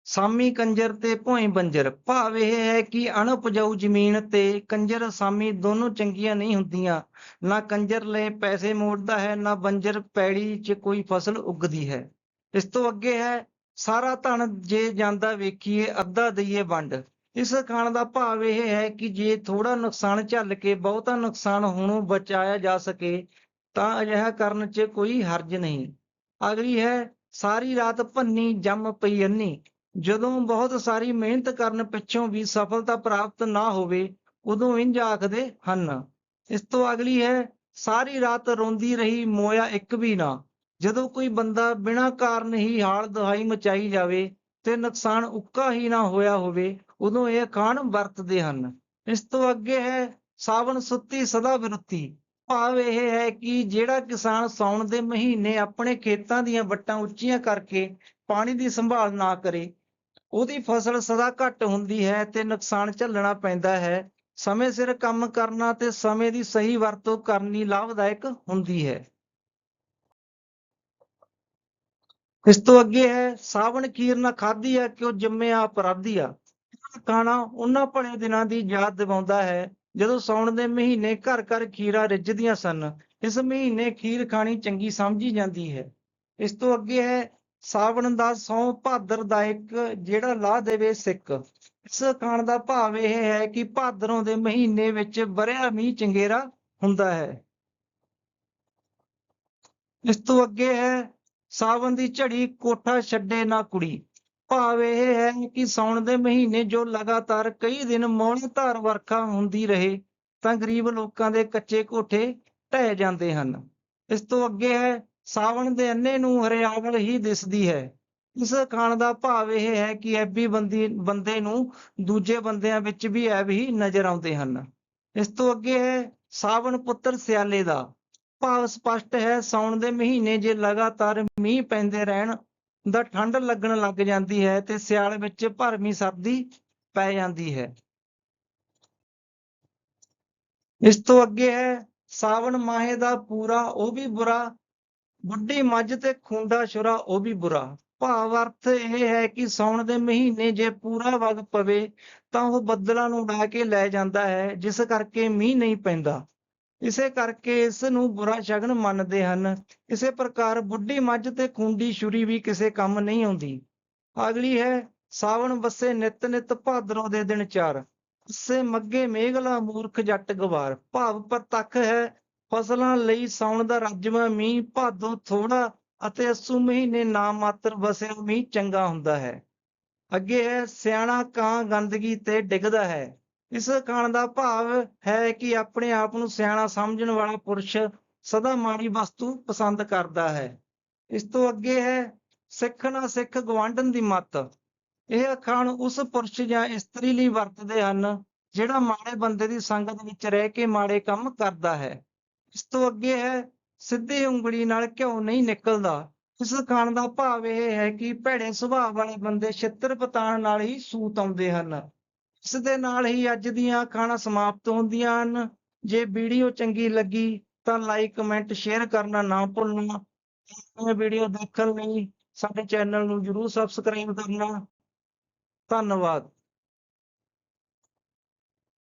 S1: ਸਾਮੀ ਕੰਜਰ ਤੇ ਭੋਏ ਬੰਜਰ। ਭਾਵ ਇਹ ਹੈ ਕਿ ਅਣਉਪਜਾਊ ਜ਼ਮੀਨ ਤੇ ਕੰਜਰ, ਸਾਮੀ ਦੋਨੋਂ ਚੰਗੀਆਂ ਨਹੀਂ ਹੁੰਦੀਆਂ। ਨਾ ਕੰਜਰ ਲਈ ਪੈਸੇ ਮੋੜਦਾ ਹੈ, ਨਾ ਬੰਜਰ ਪੈੜੀ 'ਚ ਕੋਈ ਫਸਲ ਉੱਗਦੀ ਹੈ। ਇਸ ਤੋਂ ਅੱਗੇ ਹੈ, ਸਾਰਾ ਧਨ ਜੇ ਜਾਂਦਾ ਵੇਖੀਏ, ਅੱਧਾ ਦਈਏ ਵੰਡ। ਇਸ ਖਾਣ ਦਾ ਭਾਵ ਇਹ ਹੈ ਕਿ ਜੇ ਥੋੜਾ ਨੁਕਸਾਨ ਝੱਲ ਕੇ, ਬਹੁਤਾ ਨੁਕਸਾਨ ਹੋਣੋਂ ਬਚਾਇਆ ਜਾ ਸਕੇ, ਤਾਂ ਅਜਿਹਾ ਕਰਨ 'ਚ ਕੋਈ ਹਰਜ ਨਹੀਂ। ਅਗਲੀ ਹੈ ਸਾਰੀ ਰਾਤ ਭੰਨੀ, ਜੰਮ ਪਈ ਅੰਨੀ। ਜਦੋਂ ਬਹੁਤ ਸਾਰੀ ਮਿਹਨਤ ਕਰਨ ਪਿੱਛੋਂ ਵੀ ਸਫਲਤਾ ਪ੍ਰਾਪਤ ਨਾ ਹੋਵੇ, ਉਦੋਂ ਇੰਜ ਆਖਦੇ ਹਨ, ਇਸ ਤੋਂ ਅਗਲੀ ਹੈ, ਸਾਰੀ ਰਾਤ ਰੋਂਦੀ ਰਹੀ, ਮੋਇਆ ਇੱਕ ਵੀ ਨਾ। ਜਦੋਂ ਕੋਈ ਬੰਦਾ ਬਿਨਾਂ ਕਾਰਨ ਹੀ ਹਾਲ ਦੁਹਾਈ ਮਚਾਈ ਜਾਵੇ ਤੇ ਨੁਕਸਾਨ ਉੱਕਾ ਹੀ ਨਾ ਹੋਇਆ ਹੋਵੇ, ਉਦੋਂ ਇਹ ਖਾਣ ਵਰਤਦੇ ਹਨ। ਇਸ ਤੋਂ ਅੱਗੇ ਹੈ, ਸਾਵਣ ਸੁੱਤੀ ਸਦਾ ਵਿਰੁੱਤੀ ਭਾਵ ਇਹ ਹੈ ਕਿ ਜਿਹੜਾ ਕਿਸਾਨ ਸਾਉਣ ਦੇ ਮਹੀਨੇ ਆਪਣੇ ਖੇਤਾਂ ਦੀਆਂ ਵੱਟਾਂ ਉੱਚੀਆਂ ਕਰਕੇ ਪਾਣੀ ਦੀ ਸੰਭਾਲ ਨਾ ਕਰੇ, ਉਹਦੀ ਫਸਲ ਸਦਾ ਘੱਟ ਹੁੰਦੀ ਹੈ ਤੇ ਨੁਕਸਾਨ ਝੱਲਣਾ ਪੈਂਦਾ ਹੈ। ਸਮੇਂ ਸਿਰ ਕੰਮ ਕਰਨਾ ਤੇ ਸਮੇਂ ਦੀ ਸਹੀ ਵਰਤੋਂ ਕਰਨੀ ਲਾਭਦਾਇਕ ਹੁੰਦੀ ਹੈ। ਇਸ ਤੋਂ ਅੱਗੇ ਹੈ, ਸਾਵਣ ਖੀਰ ਨਾ ਖਾਧੀ ਆ ਕਿ ਉਹ ਜੰਮਿਆ ਅਪਰਾਧੀ ਆ। ਖਾਣਾ ਉਹਨਾਂ ਭਲੇ ਦਿਨਾਂ ਦੀ ਯਾਦ ਦਿਵਾਉਂਦਾ ਹੈ। ਜਦੋਂ ਸਾਉਣ ਦੇ ਮਹੀਨੇ ਘਰ ਘਰ ਖੀਰਾ ਰਿੱਝਦੀਆਂ ਸਨ, ਇਸ ਮਹੀਨੇ ਖੀਰ ਖਾਣੀ ਚੰਗੀ ਸਮਝੀ ਜਾਂਦੀ ਹੈ। ਇਸ ਤੋਂ ਅੱਗੇ ਹੈ ਸਾਵਣ ਦਾ ਸੌ ਭਾਦਰ ਦਾ ਇੱਕ, ਜਿਹੜਾ ਲਾ ਦੇਵੇ ਸਿੱਕ। ਇਸ ਖਾਣ ਦਾ ਭਾਵ ਇਹ ਹੈ ਕਿ ਭਾਦਰੋਂ ਦੇ ਮਹੀਨੇ ਵਿੱਚ ਵਰਿਆ ਮੀਂਹ ਚੰਗੇਰਾ ਹੁੰਦਾ ਹੈ। ਇਸ ਤੋਂ ਅੱਗੇ ਹੈ ਸਾਵਣ ਦੀ ਝੜੀ ਕੋਠਾ ਛੱਡੇ ਨਾ ਕੁੜੀ। ਭਾਵ ਇਹ ਹੈ ਕਿ ਸਾਉਣ ਦੇ ਮਹੀਨੇ ਜੋ ਲਗਾਤਾਰ ਕਈ ਦਿਨ ਮੌਣੀ ਧਾਰ ਵਰਖਾ ਹੁੰਦੀ ਰਹੇ, ਤਾਂ ਗਰੀਬ ਲੋਕਾਂ ਦੇ ਕੱਚੇ ਕੋਠੇ ਢਹਿ ਜਾਂਦੇ ਹਨ। ਇਸ ਤੋਂ ਅੱਗੇ ਹੈ, ਸਾਵਣ ਦੇ ਅੰਨੇ ਨੂੰ ਹਰਿਆਵਲ ਹੀ ਦਿਸਦੀ ਹੈ। ਇਸ ਖਾਣ ਦਾ ਭਾਵ ਇਹ ਹੈ ਕਿ ਐਬੀ ਬੰਦੀ, ਬੰਦੇ ਨੂੰ ਦੂਜੇ ਬੰਦਿਆਂ ਵਿੱਚ ਵੀ ਐਬ ਹੀ ਨਜ਼ਰ ਆਉਂਦੇ ਹਨ। ਇਸ ਤੋਂ ਅੱਗੇ ਹੈ, ਸਾਵਣ ਪੁੱਤਰ ਸਿਆਲੇ ਦਾ। ਭਾਵ ਸਪਸ਼ਟ ਹੈ, ਸਾਉਣ ਦੇ ਮਹੀਨੇ ਜੇ ਲਗਾਤਾਰ ਮੀਂਹ ਪੈਂਦੇ ਰਹਿਣ ਦਾ ਠੰਡ ਲੱਗਣ ਲੱਗ ਜਾਂਦੀ ਹੈ ਤੇ ਸਿਆਲ ਵਿੱਚ ਭਰਮੀ ਸਰਦੀ ਪੈ ਜਾਂਦੀ ਹੈ। ਇਸ ਤੋਂ ਅੱਗੇ ਹੈ, ਸਾਵਣ ਮਾਹੇ ਦਾ ਪੂਰਾ ਉਹ ਵੀ ਬੁਰਾ, ਬੁੱਢੀ ਮੱਝ ਤੇ ਖੁੰਡਾ ਛੁਰਾ ਉਹ ਵੀ ਬੁਰਾ। ਭਾਵ ਅਰਥ ਇਹ ਹੈ ਕਿ ਸਾਉਣ ਦੇ ਮਹੀਨੇ ਜੇ ਪੂਰਾ ਵਗ ਪਵੇ ਤਾਂ ਉਹ ਬੱਦਲਾਂ ਨੂੰ ਉਡਾ ਕੇ ਲੈ ਜਾਂਦਾ ਹੈ, ਜਿਸ ਕਰਕੇ ਮੀਂਹ ਨਹੀਂ ਪੈਂਦਾ। ਇਸੇ ਕਰਕੇ ਇਸ ਨੂੰ ਬੁਰਾ ਸ਼ਗਨ ਮੰਨਦੇ ਹਨ। ਇਸੇ ਪ੍ਰਕਾਰ ਬੁੱਢੀ ਮੱਝ ਤੇ ਖੁੰਡੀ ਛੁਰੀ ਵੀ ਕਿਸੇ ਕੰਮ ਨਹੀਂ ਆਉਂਦੀ। ਅਗਲੀ ਹੈ, ਸਾਵਣ ਵਸੇ ਨਿਤ ਨਿਤ ਭਾਦਰੋਂ ਦੇ ਦਿਨ ਚਾਰ। ਉਸੇ ਮੱਗੇ ਮੇਘਲਾ ਮੂਰਖ ਜੱਟ ਗਵਾਰ। ਭਾਵ ਪ੍ਰਤੱਖ ਹੈ, ਫਸਲਾਂ ਲਈ ਸਾਉਣ ਦਾ ਰਾਜਵਾ ਮੀਂਹ। ਭਾਦੋ ਥੋੜਾ ਅਤੇ ਅਸੂ ਮਹੀਨੇ ਨਾ ਮਾਤਰ ਵਸਿਆ ਮੀਂਹ ਚੰਗਾ ਹੁੰਦਾ ਹੈ। ਅੱਗੇ ਹੈ, ਸਿਆਣਾ ਕਾਂ ਗੰਦਗੀ ਤੇ ਡਿੱਗਦਾ ਹੈ। ਇਸ ਖਾਣ ਦਾ ਭਾਵ ਹੈ ਕਿ ਆਪਣੇ ਆਪ ਨੂੰ ਸਿਆਣਾ ਸਮਝਣ ਵਾਲਾ ਪੁਰਸ਼ ਸਦਾ ਮਾੜੀ ਵਸਤੂ ਪਸੰਦ ਕਰਦਾ ਹੈ। ਇਸ ਤੋਂ ਅੱਗੇ ਹੈ, ਸਿੱਖ ਨਾ ਸਿੱਖ ਗਵਾਂਢਣ ਦੀ ਮੱਤ। ਇਹ ਅਖਾਣ ਉਸ ਪੁਰਸ਼ ਜਾਂ ਇਸਤਰੀ ਲਈ ਵਰਤਦੇ ਹਨ, ਜਿਹੜਾ ਮਾੜੇ ਬੰਦੇ ਦੀ ਸੰਗਤ ਵਿੱਚ ਰਹਿ ਕੇ ਮਾੜੇ ਕੰਮ ਕਰਦਾ ਹੈ। ਇਸ ਤੋਂ ਅੱਗੇ ਹੈ, ਸਿੱਧੀ ਉਂਗਲੀ ਨਾਲ ਘਿਓ ਨਹੀਂ ਨਿਕਲਦਾ। ਇਸ ਅਖਾਣ ਦਾ ਭਾਵ ਇਹ ਹੈ ਕਿ ਭੈੜੇ ਸੁਭਾਅ ਵਾਲੇ ਬੰਦੇ ਛਿੱਤਰ ਪਤਾਣ ਨਾਲ ਹੀ ਸੂਤ ਆਉਂਦੇ ਹਨ। ਇਸ ਦੇ ਨਾਲ ਹੀ ਅੱਜ ਦੀਆਂ ਖਾਣਾ ਸਮਾਪਤ ਹੁੰਦੀਆਂ ਹਨ। ਜੇ ਵੀਡੀਓ ਚੰਗੀ ਲੱਗੀ ਤਾਂ ਲਾਈਕ ਕਮੈਂਟ ਸ਼ੇਅਰ ਕਰਨਾ ਨਾ ਭੁੱਲਣਾ। ਇਹ ਵੀਡੀਓ ਦੇਖਣ ਲਈ ਸਾਡੇ ਚੈਨਲ ਨੂੰ ਜਰੂਰ ਸਬਸਕ੍ਰਾਈਬ ਕਰਨਾ। ਧੰਨਵਾਦ।